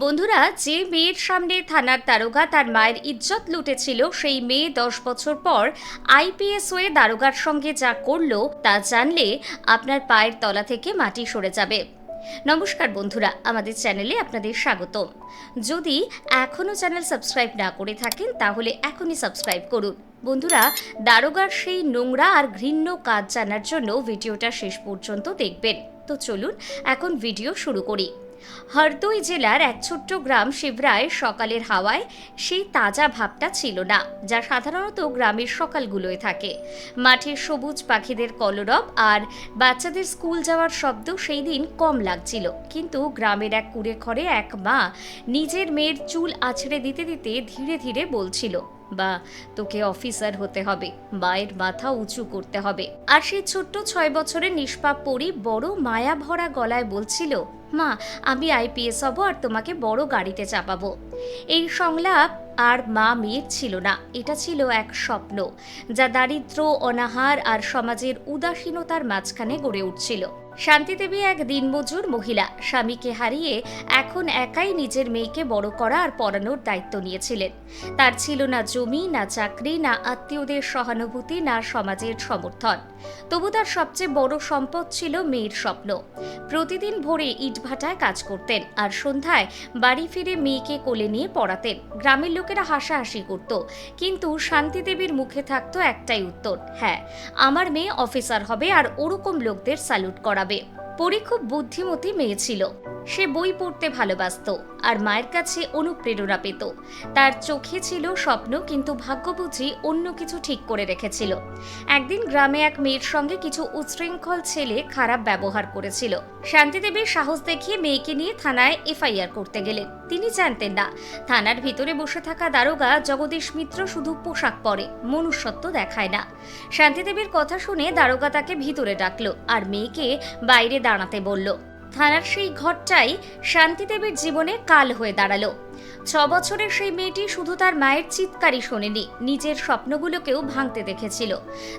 বন্ধুরা, যে মেয়ের সামনে থানার দারোগা তার মায়ের ইজ্জত লুটেছিল, সেই মেয়ে দশ বছর পর আইপিএস হয়ে দারোগার সঙ্গে যা করল তা জানলে আপনার পায়ের তলা থেকে মাটি সরে যাবে। নমস্কার বন্ধুরা, আমাদের চ্যানেলে আপনাদের স্বাগতম। যদি এখনও চ্যানেল সাবস্ক্রাইব না করে থাকেন, তাহলে এখনই সাবস্ক্রাইব করুন। বন্ধুরা, দারোগার সেই নোংরা আর ঘৃণ্য কাজ জানার জন্য ভিডিওটা শেষ পর্যন্ত দেখবেন। তো চলুন, এখন ভিডিও শুরু করি। হরদই জেলার এক ছোট্ট গ্রাম শিবরায় সকালের হাওয়ায় সেই তাজা ভাবটা ছিল না, যা সাধারণত গ্রামের সকালগুলোয় থাকে। মাঠের সবুজ পাখিদের কলরব আর বাচ্চাদের স্কুল যাওয়ার শব্দ সেই দিন কম লাগছিল। কিন্তু গ্রামের এক কুড়ে ঘরে এক মা নিজের মেয়ের চুল আছড়ে দিতে দিতে ধীরে ধীরে বলছিল, বা, তোকে অফিসার হতে হবে, মায়ের মাথা উঁচু করতে হবে। আর সেই ছোট্ট ছয় বছরের নিষ্পাপ পরি বড় মায়া ভরা গলায় বলছিল মা আমি আইপিএস হব আর তোমাকে বড় গাড়িতে চাপাবো। এই সংলাপ আর মা মেয়ের ছিল না। এটা ছিল এক স্বপ্ন, যা দারিদ্র, অনাহার আর সমাজের উদাসীনতার মাঝখানে গড়ে উঠছিল। শান্তিদেবী এক দিনমজুর মহিলা, স্বামীকে হারিয়ে এখন একাই নিজের মেয়েকে বড় করা আর পড়ানোর দায়িত্ব নিয়েছিলেন। তার ছিল না জমি, না চাকরি, না আত্মীয়দের সহানুভূতি, না সমাজের সমর্থন। তবু তার সবচেয়ে বড় সম্পদ ছিল মেয়ের স্বপ্ন। প্রতিদিন ভোরে ইটভাটায় কাজ করতেন আর সন্ধ্যায় বাড়ি ফিরে মেয়েকে কোলে নিয়ে পড়াতেন। গ্রামের লোকেরা হাসাহাসি করত। কিন্তু শান্তিদেবীর মুখে থাকতো একটাই উত্তর হ্যাঁ আমার মেয়ে অফিসার হবে আর ওরকম লোকদের স্যালুট করাবে। পরি খুব বুদ্ধিমতী মেয়ে ছিল। সে বই পড়তে ভালোবাসত আর মায়ের কাছে অনুপ্রেরণা পেত। তার চোখে ছিল স্বপ্ন কিন্তু ভাগ্য বুঝি অন্য কিছু ঠিক করে রেখেছিল। একদিন গ্রামে এক মেয়ের সঙ্গে কিছু উচ্ছৃঙ্খল ছেলে খারাপ ব্যবহার করেছিল। শান্তিদেবীর সাহস দেখিয়ে মেয়েকে নিয়ে থানায় এফআইআর করতে গেলেন। তিনি জানতেন না থানার ভিতরে বসে থাকা দারোগা জগদীশ মিত্র শুধু পোশাক পরে, মনুষ্যত্ব দেখায় না। শান্তিদেবীর কথা শুনে দারোগা তাকে ভিতরে ডাকলো আর মেয়েকে বাইরে দাঁড়াতে বলল। থানার সেই ঘরটাই শান্তিদেবীর জীবনে কাল হয়ে দাঁড়াল। ছ বছরের সেই মেয়েটি শুধু তার মায়ের চিৎকারই শোনেনি, নিজের স্বপ্নগুলোকেও ভাঙতে দেখেছিল।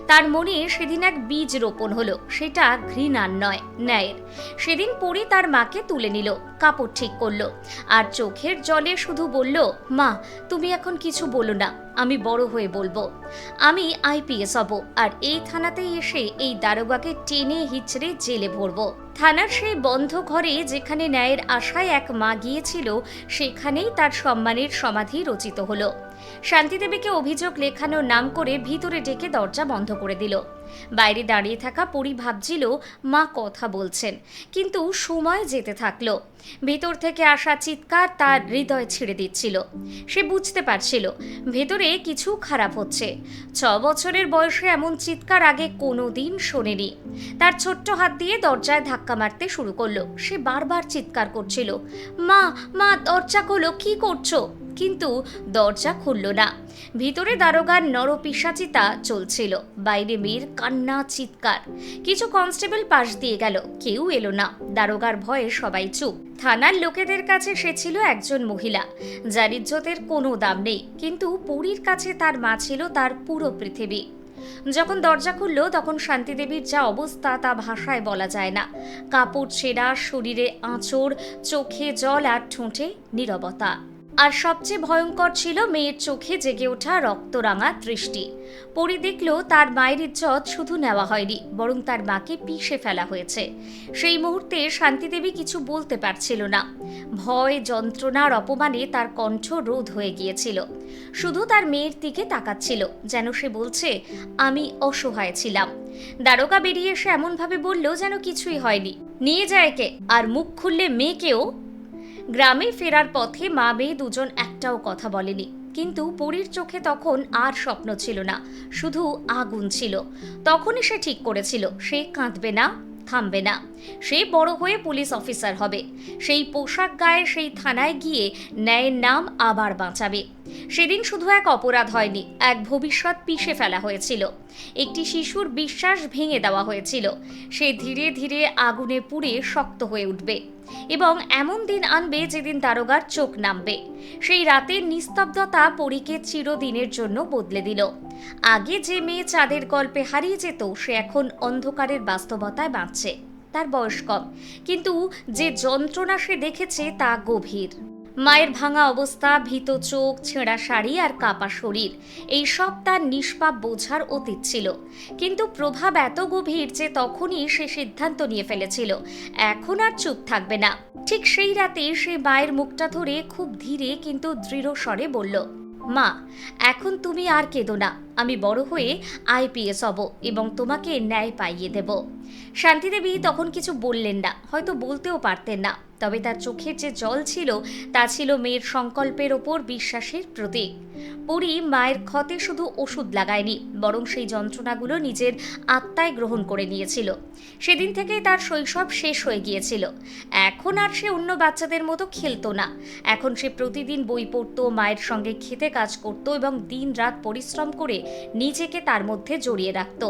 তার মনে সেদিন এক বীজ রোপণ হলো, সেটা ঘৃণার নয়, ন্যায়ের। সেদিন পরি তার মাকে তুলে নিল, কাপড় ঠিক করল, আর চোখের জলে শুধু বলল, মা, তুমি এখন কিছু বলো না। আমি বড় হয়ে বলব। আমি আইপিএস হব আর এই থানাতেই এসে এই দারোগাকে টেনে হিচড়ে জেলে ভরব। থানার সেই বন্ধ ঘরে যেখানে ন্যায়ের আশায় এক মা গিয়েছিল, সেখানেই তার সম্মানের সমাধি রচিত হলো। শান্তিদেবীকে অভিযোগ লেখানোর নাম করে ভিতরে ডেকে দরজা বন্ধ করে দিল। বাইরে দাঁড়িয়ে থাকা পরি ভাবছিল, মা কথা বলছেন। কিন্তু সময় যেতে থাকল। ভেতর থেকে আসা চিৎকার তার হৃদয় ছিঁড়ে দিচ্ছিল। সে বুঝতে পারছিল, ভেতরে কিছু খারাপ হচ্ছে। ছ বছরের বয়সে এমন চিৎকার আগে কোনো দিন শোনেনি। তার ছোট্ট হাত দিয়ে দরজায় ধাক্কা মারতে শুরু করল। সে বারবার চিৎকার করছিল, মা মা, দরজা খোলো, কি করছ? কিন্তু দরজা খুলল না। ভিতরে দারোগার নরপিসাচিতা চলছিল। বাইরে মেয়ের কান্না, চিৎকার। কিছু কনস্টেবল পাশ দিয়ে গেল। কেউ এলো না। দারোগার ভয়ে সবাই চুপ। থানার লোকেদের কাছে সে ছিল একজন মহিলা। যার ইজ্জতের কোনো দাম নেই। কিন্তু পুরীর কাছে তার মা ছিল তার পুরো পৃথিবী। যখন দরজা খুলল, তখন শান্তিদেবীর যা অবস্থা তা ভাষায় বলা যায় না। কাপড় ছেঁড়া, শরীরে আঁচড়, চোখে জল আর ঠোঁটে নীরবতা। আর সবচেয়ে ভয়ঙ্কর ছিল মেয়ের চোখে জেগে ওঠা রক্তরাঙা দৃষ্টি। পরি দেখল তার মায়ের ইজ্জত শুধু নেওয়া হয়নি, বরং তার মাকে পিষে ফেলা হয়েছে। সেই মুহূর্তে শান্তিদেবী কিছু বলতে পারছিল না। ভয়, যন্ত্রণার অপমানে তার কণ্ঠ রোধ হয়ে গিয়েছিল। শুধু তার মেয়ের দিকে তাকাচ্ছিল, যেন সে বলছে, আমি অসহায় ছিলাম। দারোগা বেরিয়ে এসে এমনভাবে বলল যেন কিছুই হয়নি। নিয়ে যায় কে আর মুখ খুললে মেয়েকেও? গ্রামে ফেরার পথে মা মেয়ে দুজন একটাও কথা বলেনি। কিন্তু পুরীর চোখে তখন আর স্বপ্ন ছিল না, শুধু আগুন ছিল। তখনই সে ঠিক করেছিল, সে কাঁদবে না, থামবে না। সে বড় হয়ে পুলিশ অফিসার হবে। সেই পোশাক গায়ে সেই থানায় গিয়ে ন্যায়ের নাম আবার বাঁচাবে। সেদিন শুধু এক অপরাধ হয়নি, এক ভবিষ্যৎ পিষে ফেলা হয়েছিল। একটি শিশুর বিশ্বাস ভেঙে দেওয়া হয়েছিল। সে ধীরে ধীরে আগুনে পুড়ে শক্ত হয়ে উঠবে এবং এমন দিন আনবে যেদিন দারোগার চোখ নামবে। সেই রাতের নিস্তব্ধতা পরীকে চিরদিনের জন্য বদলে দিল। আগে যে মেয়ে চাঁদের গল্পে হারিয়ে যেত, সে এখন অন্ধকারের বাস্তবতায় বাঁচছে। তার বয়স কম। কিন্তু যে যন্ত্রণা সে দেখেছে তা গভীর। মায়ের ভাঙা অবস্থা, ভীত চোখ, ছেঁড়া শাড়ি আর কাপা শরীর এই সব তার নিষ্পাপ বোঝার অতীত ছিল। কিন্তু প্রভাব এত গভীর যে তখনই সে সিদ্ধান্ত নিয়ে ফেলেছিল, এখন আর চুপ থাকবে না। ঠিক সেই রাতে সে মায়ের মুখটা ধরে খুব ধীরে কিন্তু দৃঢ় স্বরে বলল মা, এখন তুমি আর কেঁদো না। আমি বড় হয়ে আইপিএস হব এবং তোমাকে ন্যায় পাইয়ে দেব। শান্তিদেবী তখন কিছু বললেন না, হয়তো বলতেও পারতেন না। তবে তার চোখের যে জল ছিল, তা ছিল মেয়ের সংকল্পের ওপর বিশ্বাসের প্রতীক। পরি মায়ের ক্ষতে শুধু ওষুধ লাগায়নি, বরং সেই যন্ত্রণাগুলো নিজের আত্মায় গ্রহণ করে নিয়েছিল। সেদিন থেকেই তার শৈশব শেষ হয়ে গিয়েছিল। এখন আর সে অন্য বাচ্চাদের মতো খেলতো না। এখন সে প্রতিদিন বই পড়তো, মায়ের সঙ্গে খেতে কাজ করত এবং দিন রাত পরিশ্রম করে নিজেকে তার মধ্যে জড়িয়ে রাখতো।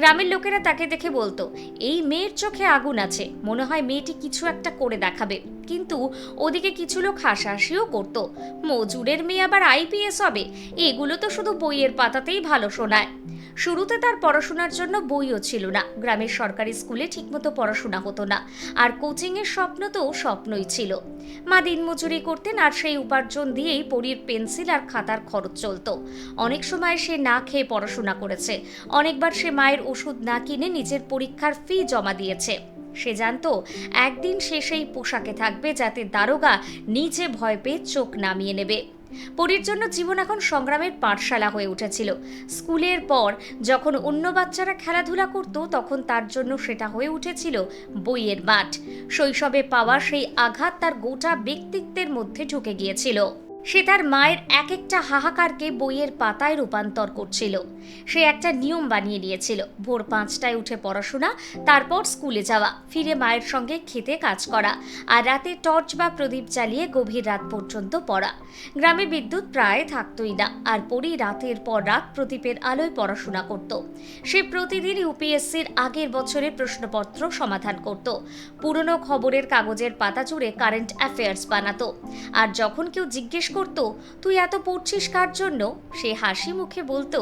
গ্রামের লোকেরা তাকে দেখে বলতো, এই মেয়ের চোখে আগুন আছে, মনে হয় মেয়েটি কিছু একটা করে দেখাবে। কিন্তু ওদিকে কিছু লোক হাসাহাসিও করতো, মজুরের মেয়ে আবার আইপিএস হবে, এগুলো তো শুধু বইয়ের পাতাতেই ভালো শোনায়। শুরুতে তার পড়াশোনার জন্য বইও ছিল না। গ্রামের সরকারি স্কুলে ঠিকমতো পড়াশোনা হতো না। আর কোচিংয়ের স্বপ্ন তো স্বপ্নই ছিল। মা দিনমজুরি করতেন আর সেই উপার্জন দিয়েই পরীর পেন্সিল আর খাতার খরচ চলতো। অনেক সময় সে না খেয়ে পড়াশোনা করেছে। অনেকবার সে মায়ের ওষুধ না কিনে নিজের পরীক্ষার ফি জমা দিয়েছে। সে জানতো, একদিন সে সেই পোশাকে থাকবে যাতে দারোগা নিজে ভয় পেয়ে চোখ নামিয়ে নেবে। পরীর জন্য জীবন এখন সংগ্রামের পাঠশালা হয়ে উঠেছিল। স্কুলের পর যখন অন্য বাচ্চারা খেলাধুলা করত, তখন তার জন্য সেটা হয়ে উঠেছিল বইয়ের মাঠ। শৈশবে পাওয়া সেই আঘাত তার গোটা ব্যক্তিত্বের মধ্যে ঢুকে গিয়েছিল। সে তার মায়ের এক একটা হাহাকারকে বইয়ের পাতায় রূপান্তর করছিল। সে একটা নিয়ম বানিয়ে নিয়েছিল। ভোর পাঁচটায় উঠে পড়াশোনা, তারপর স্কুলে যাওয়া, ফিরে মায়ের সঙ্গে খেতে কাজ করা আর রাতে টর্চ বা প্রদীপ জ্বালিয়ে গভীর রাত পর্যন্ত পড়া। গ্রামে বিদ্যুৎ প্রায় থাকতই না আর পরই রাতের পর রাত প্রদীপের আলোয় পড়াশোনা করত। সে প্রতিদিন ইউপিএসসির আগের বছরের প্রশ্নপত্র সমাধান করত। পুরনো খবরের কাগজের পাতা জুড়ে কারেন্ট অ্যাফেয়ার্স বানাতো। আর যখন কেউ জিজ্ঞেস করতো? তুই এত পড়ছিস কার জন্য? সে হাসি মুখে বলতো,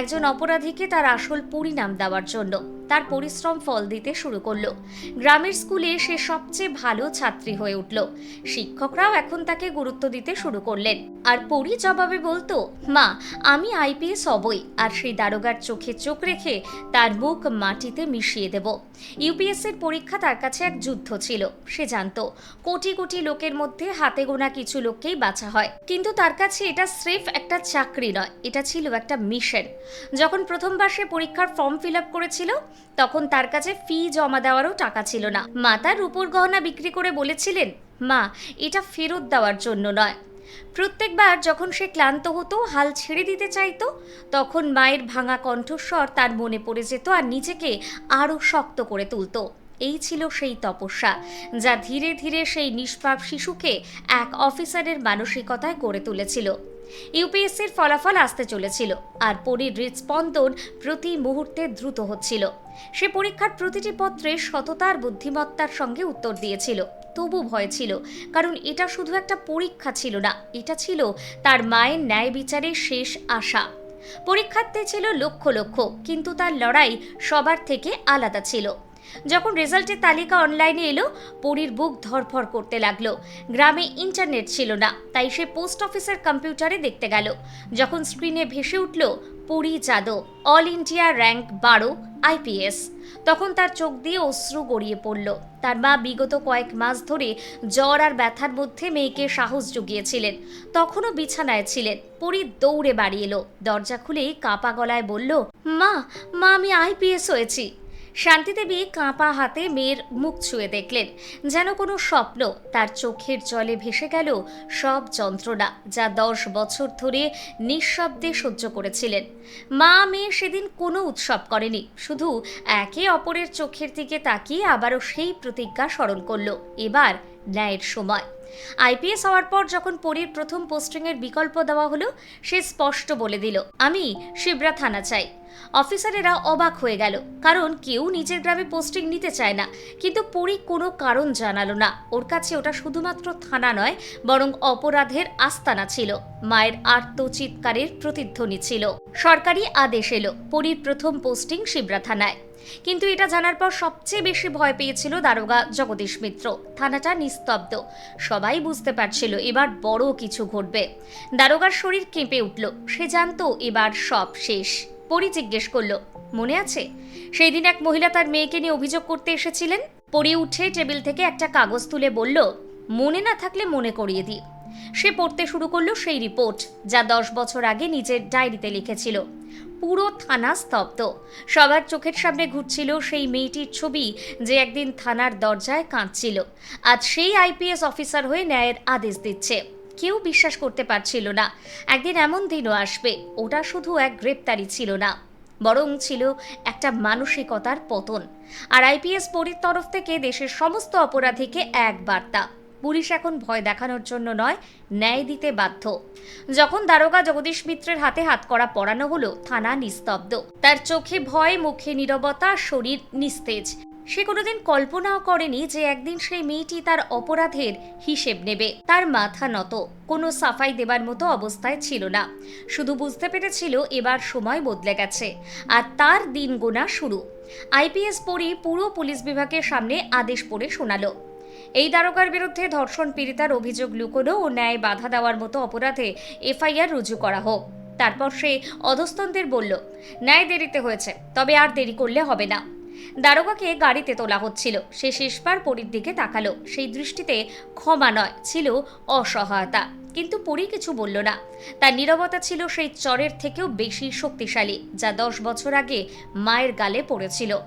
একজন অপরাধীকে তার আসল পরিণাম দেওয়ার জন্য। তার পরিশ্রম ফল দিতে শুরু করল। গ্রামের স্কুলে সে সবচেয়ে ভালো ছাত্রী হয়ে উঠল। শিক্ষকরাও এখন তাকে গুরুত্ব দিতে শুরু করলেন। আর পরি জবাবে বলতো, মা, আমি আইপিএস হবই, আর সেই দারোগার চোখে চোখ রেখে তার মুখ মাটিতে মিশিয়ে দেব। ইউপিএসসির পরীক্ষা তার কাছে এক যুদ্ধ ছিল। সে জানতো, কোটি কোটি লোকের মধ্যে হাতে গোনা কিছু লোককেই বাছা হয়। কিন্তু তার কাছে এটা স্রেফ একটা চাকরি নয়, এটা ছিল একটা মিশন। যখন প্রথমবার সে পরীক্ষার ফর্ম ফিল আপ করেছিল তখন তার কাছে ফি জমা দেওয়ারও টাকা ছিল না। মা তার রূপোর গহনা বিক্রি করে বলেছিলেন, মা, এটা ফেরত দেওয়ার জন্য নয়। প্রত্যেকবার যখন সে ক্লান্ত হতো, হাল ছেড়ে দিতে চাইতো, তখন মায়ের ভাঙা কণ্ঠস্বর তার মনে পড়ে যেত আর নিজেকে আরও শক্ত করে তুলতো। এই ছিল সেই তপস্যা, যা ধীরে ধীরে সেই নিষ্পাপ শিশুকে এক অফিসারের মানসিকতায় গড়ে তুলেছিল। ইউপিএসসির ফলাফল আসতে চলেছিল, আর পরীর হৃদস্পন্দন প্রতি মুহূর্তে দ্রুত হচ্ছিল। সে পরীক্ষার প্রতিটি পত্রে সততার, বুদ্ধিমত্তার সঙ্গে উত্তর দিয়েছিল। তবু ভয় ছিল, কারণ এটা শুধু একটা পরীক্ষা ছিল না, এটা ছিল তার মায়ের ন্যায় বিচারের শেষ আশা। পরীক্ষার্থী ছিল লক্ষ লক্ষ, কিন্তু তার লড়াই সবার থেকে আলাদা ছিল। যখন রেজাল্টের তালিকা অনলাইনে এলো, পরীর বুক ধরফর করতে লাগল। গ্রামে ইন্টারনেট ছিল না, তাই সে পোস্ট অফিসের কম্পিউটারে দেখতে গেল। যখন স্ক্রিনে ভেসে উঠল, Pari Yadav, all India rank বারো, আইপিএস। তখন তার চোখ দিয়ে অশ্রু গড়িয়ে পড়ল। তার মা বিগত কয়েক মাস ধরে জ্বর আর ব্যথার মধ্যে মেয়েকে সাহস জুগিয়েছিলেন। তখনও বিছানায় ছিলেন। পরি দৌড়ে বাড়ি এলো। দরজা খুলেই কাঁপা গলায় বলল, মা মা, আমি আইপিএস হয়েছি। শান্তিদেবী কাঁপা হাতে মেয়ের মুখ ছুঁয়ে দেখলেন। যেন কোনো স্বপ্ন তার চোখের জলে ভেসে গেল সব যন্ত্রণা যা দশ বছর ধরে নিঃশব্দে সহ্য করেছিলেন। মা, মেয়ে সেদিন কোনো উৎসব করেনি, শুধু একে অপরের চোখের দিকে তাকিয়ে আবারও সেই প্রতিজ্ঞা স্মরণ করল। এবার ন্যায়ের সময়। আইপিএস হওয়ার পর যখন পরীর প্রথম পোস্টিংয়ের বিকল্প দেওয়া হলো, সে স্পষ্ট বলে দিল, আমি শিবরা থানা চাই। অফিসারেরা অবাক হয়ে গেল, কারণ কেউ নিজের গ্রামে পোস্টিং নিতে চায় না, কিন্তু পরি কোনো কারণ জানালো না। ওর কাছে ওটা শুধুমাত্র থানা নয়, বরং অপরাধের আস্তানা ছিল। মায়ের আর্তচিৎকারের প্রতিধ্বনি ছিল। সরকারি আদেশ এলো, পরীর প্রথম পোস্টিং শিবরা থানায়। কিন্তু এটা জানার পর সবচেয়ে বেশি ভয় পেয়েছিল দারোগা জগদীশ মিত্র। থানাটা নিস্তব্ধ। সবাই বুঝতে পারছিল এবার বড় কিছু ঘটবে। দারোগার শরীর কেঁপে উঠল। সে জানতো এবার সব শেষ। পরি জিজ্ঞেস করল, মনে আছে? সেই দিন এক মহিলা তার মেয়েকে নিয়ে অভিযোগ করতে এসেছিলেন। পরি উঠে টেবিল থেকে একটা কাগজ তুলে বলল, মনে না থাকলে মনে করিয়ে দিই সে পড়তে শুরু করল সেই রিপোর্ট, যা দশ বছর আগে নিজের ডায়েরিতে লিখেছিল। পুরো থানা স্তব্ধ। সবার চোখের সামনে ঘুরছিল সেই মেয়েটির ছবি যে একদিন থানার দরজায় কাঁদছিল। আজ সেই আইপিএস অফিসার হয়ে ন্যায়ের আদেশ দিচ্ছে। কেউ বিশ্বাস করতে পারছিল না। একদিন এমন দিনও আসবে, ওটা শুধু এক গ্রেপ্তারি ছিল না, বরং ছিল একটা মানসিকতার পতন। আর আইপিএস পরির তরফ থেকে দেশের সমস্ত অপরাধীকে এক বার্তা পুলিশ এখন ভয় দেখানোর জন্য নয়, ন্যায় দিতে বাধ্য। যখন দারোগা জগদীশ মিত্রের হাতে হাত করা পড়ানো হলো, থানা নিস্তব্ধ। তার চোখে ভয়, মুখে নীরবতা, শরীর নিস্তেজ। সে কোনোদিন কল্পনাও করেনি যে একদিন সেই মেয়েটি তার অপরাধের হিসেব নেবে। তার মাথা নত। কোনো সাফাই দেবার মতো অবস্থায় ছিল না। শুধু বুঝতে পেরেছিল এবার সময় বদলে গেছে। আর তার দিন গোনা শুরু। আইপিএস পড়ি পুরো পুলিশ বিভাগের সামনে আদেশ পড়ে শোনালো। এই দারোগার বিরুদ্ধে ধর্ষণ পীড়িতার অভিযোগ লুকোনো ও ন্যায় বাধা দেওয়ার মতো অপরাধে এফআইআর রুজু করা হোক। তারপর সে অধস্তনদের বলল, ন্যায় দেরিতে হয়েছে, তবে আর দেরি করলে হবে না। দারোগাকে গাড়িতে তোলা হচ্ছিল। সে শেষবার পরীর দিকে তাকালো। সেই দৃষ্টিতে ক্ষমা নয়, ছিল অসহায়তা। কিন্তু পরি কিছু বলল না। তার নীরবতা ছিল সেই চরের থেকেও বেশি শক্তিশালী, যা দশ বছর আগে মায়ের গালে পড়েছিল।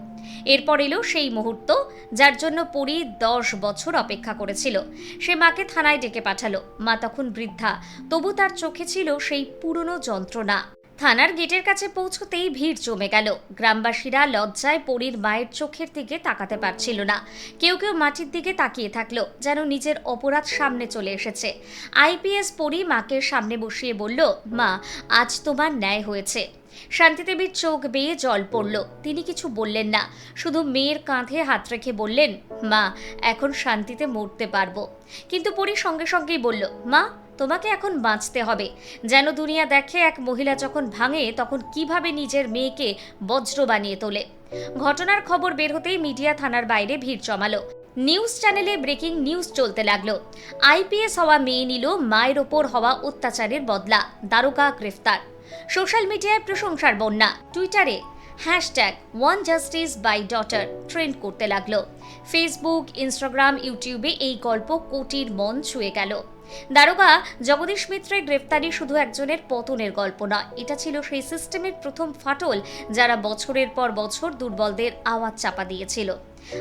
এরপর এলো সেই মুহূর্ত যার জন্য পরি দশ বছর অপেক্ষা করেছিল। সে মাকে থানায় ডেকে পাঠালো। মা তখন বৃদ্ধা। তবু তার চোখে ছিল সেই পুরনো যন্ত্রণা। থানার গেটের কাছে পৌঁছতেই ভিড় জমে গেল। গ্রামবাসীরা লজ্জায় পরীর মায়ের চোখের দিকে তাকাতে পারছিল না। কেউ কেউ মাটির দিকে তাকিয়ে থাকল, যেন নিজের অপরাধ সামনে চলে এসেছে। আইপিএস পরী মাকে সামনে বসিয়ে বলল, মা, আজ তোমার ন্যায় হয়েছে। শান্তিদেবীর চোখ বেয়ে জল পড়ল। তিনি কিছু বললেন না। শুধু মেয়ের কাঁধে হাত রেখে বললেন, মা, এখন শান্তিতে মরতে পারব। কিন্তু পরি সঙ্গে সঙ্গেই বলল, মা, তোমাকে এখন বাঁচতে হবে। যেন দুনিয়া দেখে এক মহিলা যখন ভাঙে, তখন কীভাবে নিজের মেয়েকে বজ্র বানিয়ে তোলে? ঘটনার খবর বের হতেই মিডিয়া থানার বাইরে ভিড় জমালো। নিউজ চ্যানেলে ব্রেকিং নিউজ চলতে লাগল। আইপিএস হওয়া মেয়ে নিল মায়ের ওপর হওয়া অত্যাচারের বদলা। দারোগা গ্রেফতার। সোশ্যাল মিডিয়ায় প্রশংসার বন্যা। টুইটারে hashtag one justice by daughter trend করতে লাগল। ফেসবুক ইনস্টাগ্রাম ইউটিউবে এই গল্প কোটির মন ছুঁয়ে গেল। দারোগা, জগদীশ মিত্রের গ্রেফতারি শুধু একজনের পতনের গল্প নয়। এটা ছিল সেই সিস্টেমের প্রথম ফাটল যারা বছরের পর বছর দুর্বলদের আওয়াজ চাপা দিয়েছিল।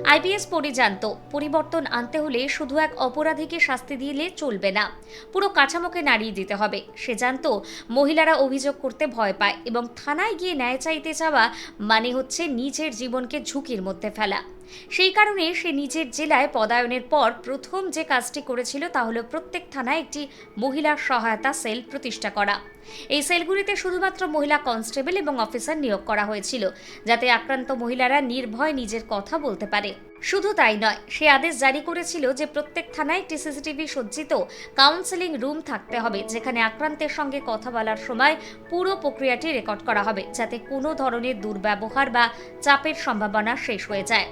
আইপিএস পরি জানত পরিবর্তন আনতে হলে শুধু এক অপরাধীকে শাস্তি দিলে চলবে না। পুরো কাঠামোকে নাড়িয়ে দিতে হবে। সে জানত মহিলারা অভিযোগ করতে ভয় পায় এবং থানায় গিয়ে ন্যায় চাইতে যাওয়া মানে হচ্ছে নিজের জীবনকে ঝুঁকির মধ্যে ফেলা। সেই কারণে সে নিজের জেলায় পদায়নের পর প্রথম যে কাজটি করেছিল তা হলো প্রত্যেক থানায় একটি মহিলা সহায়তা সেল প্রতিষ্ঠা করা। এই সেলগুলিতে শুধুমাত্র মহিলা কনস্টেবল এবং অফিসার নিয়োগ করা হয়েছিল, যাতে আক্রান্ত মহিলারা নির্ভয় নিজের কথা বলতে পারে। শুধু তাই নয়, সে আদেশ জারি করেছিল যে প্রত্যেক থানায় একটি সিসিটিভি সজ্জিত কাউন্সেলিং রুম থাকতে হবে, যেখানে আক্রান্তের সঙ্গে কথা বলার সময় পুরো প্রক্রিয়াটি রেকর্ড করা হবে, যাতে কোনো ধরনের দুর্ব্যবহার বা চাপের সম্ভাবনা শেষ হয়ে যায়।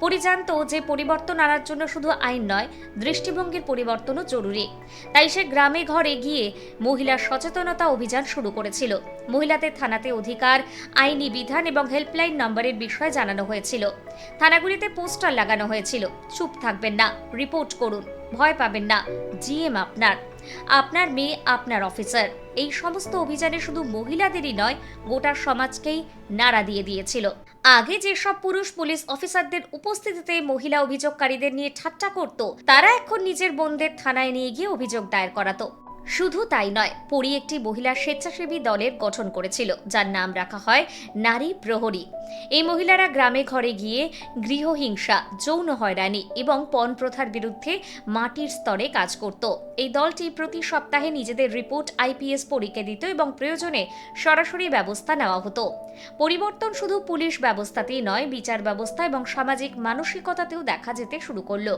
পরিজানত যে পরিবর্তন আনার জন্য শুধু আইন নয়, দৃষ্টিভঙ্গির পরিবর্তনও জরুরি। তাই সে গ্রামে ঘরে গিয়ে মহিলার সচেতনতা অভিযান শুরু করেছিল। মহিলাদের থানাতে অধিকার, আইনি বিধান এবং হেল্পলাইন নম্বরের বিষয়ে জানানো হয়েছিল। থানাগুলিতে পোস্টার লাগানো হয়েছিল। চুপ থাকবেন না, রিপোর্ট করুন, ভয় পাবেন না, জিএম আপনার। আপনার মেয়ে আপনার অফিসার। এই সমস্ত অভিযানে শুধু মহিলাদেরই নয়, গোটা সমাজকেই নাড়া দিয়ে দিয়েছিল। আগে যেসব পুরুষ পুলিশ অফিসারদের উপস্থিতিতে মহিলা অভিযোগকারীদের নিয়ে ঠাট্টা করত, তারা এখন নিজের বোনদের থানায় নিয়ে গিয়ে অভিযোগ দায়ের করাতো। শুধু তাই নয়, পরি একটি মহিলা স্বেচ্ছাসেবী দলের গঠন করেছিল, যার নাম রাখা হয় নারী প্রহরী। এই মহিলারা গ্রামে ঘরে গিয়ে গৃহহিংসা, যৌন হয়রানি এবং পণ প্রথার বিরুদ্ধে মাটির স্তরে কাজ করত। এই দলটি প্রতি সপ্তাহে নিজেদের রিপোর্ট, আইপিএস পরীকে দিত এবং প্রয়োজনে সরাসরি ব্যবস্থা নেওয়া হতো। পরিবর্তন শুধু পুলিশ ব্যবস্থাতেই নয়, বিচার ব্যবস্থা এবং সামাজিক মানসিকতাতেও দেখা যেতে শুরু করল।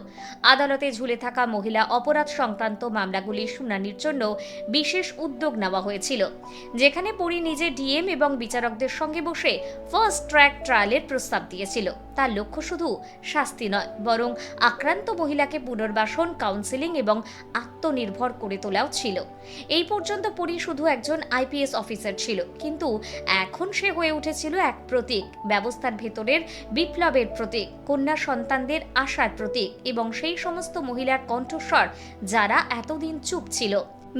আদালতে ঝুলে থাকা মহিলা অপরাধ সংক্রান্ত মামলাগুলির শুনানির জন্য জন্য বিশেষ উদ্যোগ নেওয়া হয়েছিল, যেখানে পুরী নিজে ডিএম এবং বিচারকদের সঙ্গে বসে ফার্স্ট ট্র্যাক ট্রায়ালের প্রস্তাব দিয়েছিল। তার লক্ষ্য শুধু শাস্তি নয়, বরং আক্রান্ত মহিলাকে পুনর্বাসন কাউন্সেলিং এবং আত্মনির্ভর করে তোলাও ছিল। এই পর্যন্ত পরি শুধু একজন আইপিএস অফিসার ছিল, কিন্তু এখন সে হয়ে উঠেছিল এক প্রতীক, ব্যবস্থার ভেতরের বিপ্লবের প্রতীক, কন্যা সন্তানদের আশার প্রতীক এবং সেই সমস্ত মহিলার কণ্ঠস্বর যারা এতদিন চুপ ছিল।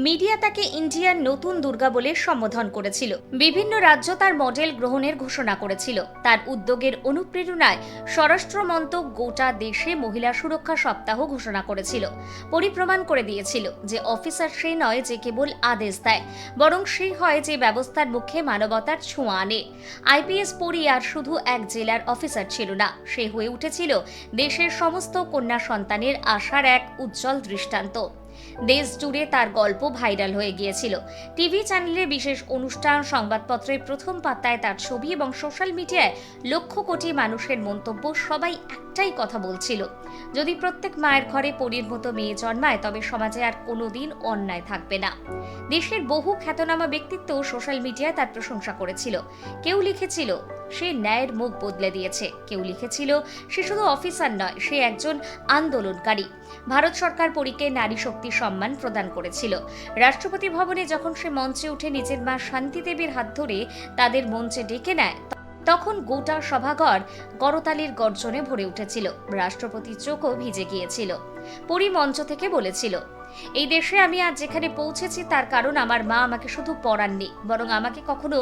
মিডিয়া তাকে ইন্ডিয়ার নতুন দুর্গা বলে সম্বোধন করেছিল। বিভিন্ন রাজ্য তার মডেল গ্রহণের ঘোষণা করেছিল। তার উদ্যোগের অনুপ্রেরণায় স্বরাষ্ট্র মন্ত্রক গোটা দেশে মহিলা সুরক্ষা সপ্তাহ ঘোষণা করেছিল। পরিপ্রমাণ করে দিয়েছিল যে অফিসার সে নয় যে কেবল আদেশ দেয়, বরং সে হয় যে ব্যবস্থার মুখে মানবতার ছোঁয়া আনে। আইপিএস পরি আর শুধু এক জেলার অফিসার ছিল না, সে হয়ে উঠেছিল দেশের সমস্ত কন্যা সন্তানের আশার এক উজ্জ্বল দৃষ্টান্ত। দেশ জুড়ে তার গল্প ভাইরাল হয়ে গিয়েছিল। টিভি চ্যানেলে বিশেষ অনুষ্ঠান, সংবাদপত্রের প্রথম পাতায় তার ছবি এবং সোশ্যাল মিডিয়ায় লক্ষ কোটি মানুষের মন্তব্য সবাই একটাই কথা বলছিল, যদি প্রত্যেক মায়ের ঘরে পরীর মতো মেয়ে জন্মায়, তবে সমাজে আর কোনোদিন অন্যায় থাকবে না। দেশের বহু খ্যাতনামা ব্যক্তিত্ব সোশ্যাল মিডিয়ায় তার প্রশংসা করেছিল। কেউ লিখেছিল, সে ন্যায়ের মুখ বদলে দিয়েছে। কেউ লিখেছিল, সে শুধু অফিসার নয়, সে একজন আন্দোলনকারী। ভারত সরকার পরীকে নারী শক্তি সম্মান প্রদান করেছিল। রাষ্ট্রপতি ভবনে যখন সে মঞ্চে উঠে নিজের মা শান্তি দেবীর হাত ধরে তাদের মঞ্চে ডেকে নেয় তখন গোটা সভাঘর করতালির গর্জনে ভরে উঠেছিল। রাষ্ট্রপতির চোখও ভিজে গিয়েছিল। পরি মঞ্চ থেকে বলেছিল, এই দেশে আমি আজ যেখানে পৌঁছেছি তার কারণ আমার মা আমাকে শুধু পড়াননি, বরং আমাকে কখনো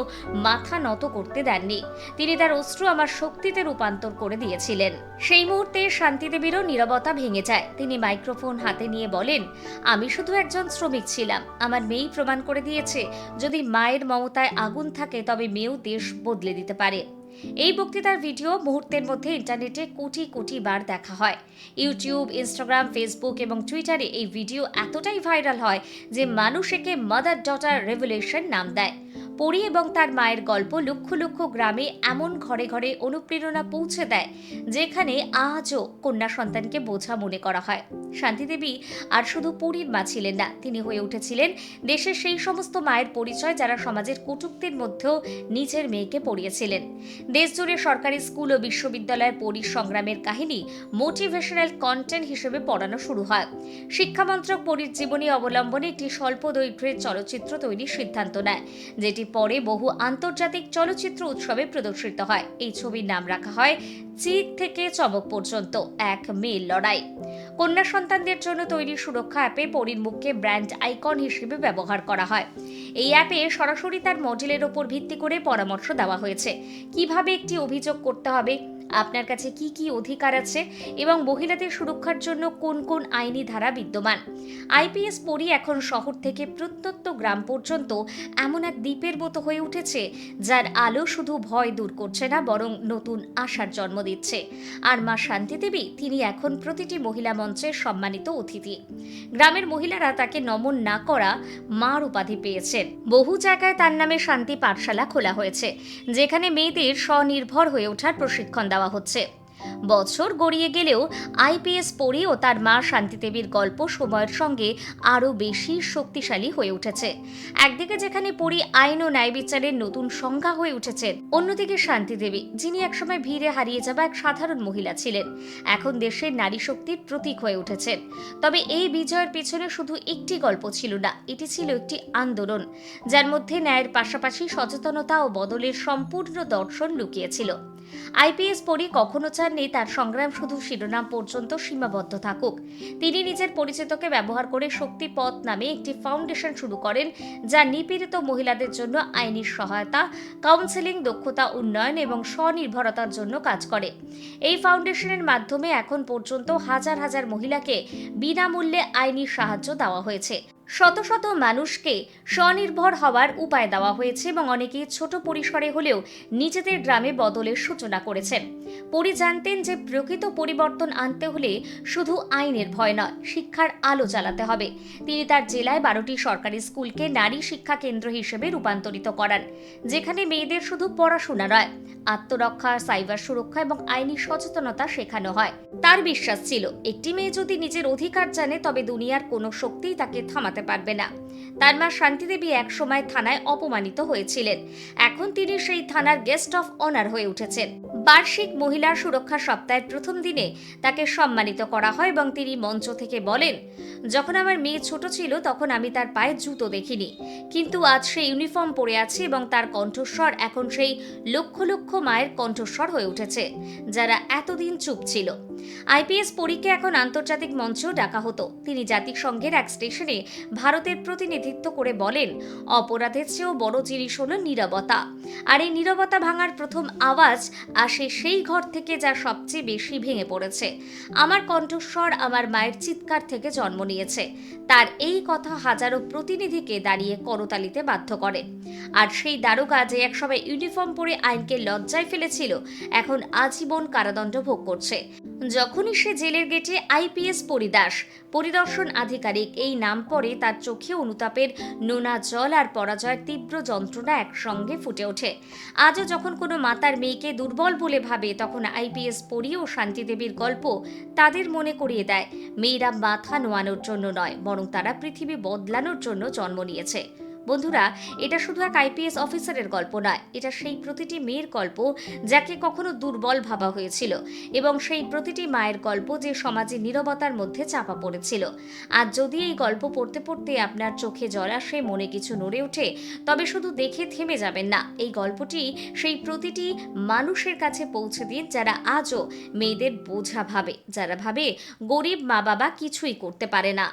মাথা নত করতে দেননি। তিনি তার অশ্রু আমার শক্তিতে রূপান্তর করে দিয়েছিলেন। সেই মুহূর্তে শান্তিদেবীরও নীরবতা ভেঙে যায়। তিনি মাইক্রোফোন হাতে নিয়ে বলেন, আমি শুধু একজন শ্রমিক ছিলাম। আমার মেয়েই প্রমাণ করে দিয়েছে, যদি মায়ের মমতায় আগুন থাকে তবে মেয়েও দেশ বদলে দিতে পারে। এই বক্তৃতার ভিডিও মুহূর্তের মধ্যে ইন্টারনেটে কোটি কোটি বার দেখা হয়। ইউটিউব, ইনস্টাগ্রাম, ফেসবুক এবং টুইটারে এই ভিডিও এতটাই ভাইরাল হয় যে মানুষ একে মাদার ডটার রেভুলেশন নাম দেয়। পরি এবং তার মায়ের গল্প লক্ষ লক্ষ গ্রামে এমন ঘরে ঘরে অনুপ্রেরণা পৌঁছে দেয়, যেখানে আজও কন্যা সন্তানকে বোঝা মনে করা হয়। শান্তিদেবী আর শুধু পুরীর মা ছিলেন না, তিনি হয়ে উঠেছিলেন দেশের সেই সমস্ত মায়ের পরিচয় যারা সমাজের কটুক্তির মধ্যেও নিজের মেয়েকে পড়িয়েছিলেন। দেশজুড়ে সরকারি স্কুল ও বিশ্ববিদ্যালয়ের পরি সংগ্রামের কাহিনী মোটিভেশনাল কন্টেন্ট হিসেবে পড়ানো শুরু হয়। শিক্ষামন্ত্রক পরির জীবনী অবলম্বনে একটি স্বল্প দৈর্ঘ্যের চলচ্চিত্র তৈরির সিদ্ধান্ত নেয়, যেটি পরে বহু আন্তর্জাতিক চলচ্চিত্র উৎসবে প্রদর্শিত হয়। এই ছবির নাম রাখা হয় চিক থেকে চমক পর্যন্ত, এক মেয়ের লড়াই। কন্যা সন্তানদের জন্য তৈরি সুরক্ষা অ্যাপে পরীর মুখকে ব্র্যান্ড আইকন হিসেবে ব্যবহার করা হয়। এই অ্যাপে সরাসরি তার মডেলের ওপর ভিত্তি করে পরামর্শ দেওয়া হয়েছে। কীভাবে একটি অভিযোগ করতে হবে? আপনার কাছে কি কি অধিকার আছে এবং মহিলাদের সুরক্ষার জন্য কোন কোন আইনি ধারা বিদ্যমান? আইপিএস পরি এখন শহর থেকে প্রত্যন্ত গ্রাম পর্যন্ত এমন এক দ্বীপের মতো হয়ে উঠেছে, যার আলো শুধু ভয় দূর করছে না, বরং নতুন আশার জন্ম দিচ্ছে। আর মা শান্তি দেবী তিনি এখন প্রতিটি মহিলা মঞ্চের সম্মানিত অতিথি। গ্রামের মহিলারা তাকে নমন না করা মার উপাধি পেয়েছেন। বহু জায়গায় তার নামে শান্তি পাঠশালা খোলা হয়েছে, যেখানে মেয়েদের স্বনির্ভর হয়ে ওঠার প্রশিক্ষণ দেওয়া হচ্ছে। বছর গড়িয়ে গেলেও আইপিএস পড়ি ও তার মা শান্তিদেবীর গল্প সময়ের সঙ্গে আরও বেশি শক্তিশালী হয়ে উঠেছে। একদিকে যেখানে পড়ি আইন ও ন্যায় বিচারের নতুন সংজ্ঞা হয়ে উঠেছেন অন্যদিকে শান্তিদেবী যিনি একসময় ভিড়ে হারিয়ে যাওয়া এক সাধারণ মহিলা ছিলেন, এখন দেশের নারী শক্তির প্রতীক হয়ে উঠেছেন। তবে এই বিজয়ের পেছনে শুধু একটি গল্প ছিল না, এটি ছিল একটি আন্দোলন, যার মধ্যে ন্যায়ের পাশাপাশি সচেতনতা ও বদলের সম্পূর্ণ দর্শন লুকিয়েছিল। আইপিএস পরি কখনো চাননি তার সংগ্রাম শুধু শিরোনাম পর্যন্ত সীমাবদ্ধ থাকুক। তিনি নিজের পরিচিতকে ব্যবহার করে শক্তি পথ নামে একটি ফাউন্ডেশন শুরু করেন, যা নিপীড়িত মহিলাদের জন্য আইনি সহায়তা, কাউন্সেলিং দক্ষতা উন্নয়ন এবং স্বনির্ভরতার জন্য কাজ করে। এই ফাউন্ডেশনের মাধ্যমে এখন পর্যন্ত হাজার হাজার মহিলাকে বিনামূল্যে আইনি সাহায্য দেওয়া হয়েছে। শত শত মানুষকে স্বনির্ভর হওয়ার উপায় দেওয়া হয়েছে এবং অনেকে ছোট পরিসরে হলেও নিজেদের গ্রামে বদলের সূচনা করেছেন পরি জানতেন যে প্রকৃত পরিবর্তন আনতে হলে শুধু আইনের ভয় নয়, শিক্ষার আলো জ্বালাতে হবে। তিনি তার জেলায় বারোটি সরকারি স্কুলকে নারী শিক্ষা কেন্দ্র হিসেবে রূপান্তরিত করান, যেখানে মেয়েদের শুধু পড়াশোনা নয়, আত্মরক্ষা, সাইবার সুরক্ষা এবং আইনি সচেতনতা শেখানো হয়। তার বিশ্বাস ছিল, একটি মেয়ে যদি নিজের অধিকার জানে, তবে দুনিয়ার কোনো শক্তিই তাকে থামাতে পারবে না। তার মা শান্তিদেবী একসময় থানায় অপমানিত হয়েছিলেন। এখন তিনি সেই থানার গেস্ট অফ অনার হয়ে উঠেছেন। বার্ষিক মহিলা সুরক্ষা সপ্তাহের প্রথম দিনে তাকে সম্মানিত করা হয় এবং তিনি মঞ্চ থেকে বলেন, যখন আমার মেয়ে ছোট ছিল তখন আমি তার পায়ে জুতো দেখিনি। কিন্তু আজ সে ইউনিফর্ম পরে আছে এবং তার কণ্ঠস্বর এখন সেই লক্ষ লক্ষ মায়ের কণ্ঠস্বর হয়ে উঠেছে, যারা এতদিন চুপ ছিল। আইপিএস পরীক্ষা এখন আন্তর্জাতিক মঞ্চেও ডাকা হতো। তিনি জাতিসংঘের এক স্টেশনে ভারতের প্রতিনিধিত্ব করে বলেন, অপরাধের চেয়েও বড় জিনিস হলো নীরবতা। আর এই নীরবতা ভাঙার প্রথম আওয়াজ আসে সেই ঘর থেকে যা সবচেয়ে বেশি ভেঙে পড়েছে। আমার কণ্ঠস্বর আমার মায়ের চিৎকার থেকে জন্ম নিয়েছে। তার এই কথা হাজারো প্রতিনিধিকে দাঁড়িয়ে করতালিতে বাধ্য করে। আর সেই দারোগা যে একসময় ইউনিফর্ম পরে আইনকে লজ্জায় ফেলেছিল, এখন আজীবন কারাদণ্ড ভোগ করছে। যখনই সে জেলের গেটে আইপিএস পরিদাস, পরিদর্শন আধিকারিক এই নাম পড়ে তার চোখে অনুতাপের নোনা জল আর পরাজয়ের তীব্র যন্ত্রণা একসঙ্গে ফুটে ওঠে। আজও যখন কোনো মাতার মেয়েকে দুর্বল বলে ভাবে, তখন আইপিএস পড়ি ও শান্তিদেবীর গল্প তাদের মনে করিয়ে দেয়। মেয়েরা মাথা নোয়ানোর জন্য নয়, বরং তারা পৃথিবী বদলানোর জন্য জন্ম নিয়েছে। বন্ধুরা, এটা শুধু এক আইপিএস অফিসারের গল্প নয়, এটা সেই প্রতিটি মেয়ের গল্প যাকে কখনো দুর্বল ভাবা হয়েছিল এবং সেই প্রতিটি মায়ের গল্প যে সমাজে নীরবতার মধ্যে চাপা পড়েছিল। আর যদি এই গল্প পড়তে পড়তে আপনার চোখে জল আসে, মনে কিছু নড়ে ওঠে, তবে শুধু দেখে থেমে যাবেন না। এই গল্পটি সেই প্রতিটি মানুষের কাছে পৌঁছে দিন যারা আজও মেয়েদের বোঝা ভাবে, যারা ভাবে গরিব মা বাবা কিছুই করতে পারে না।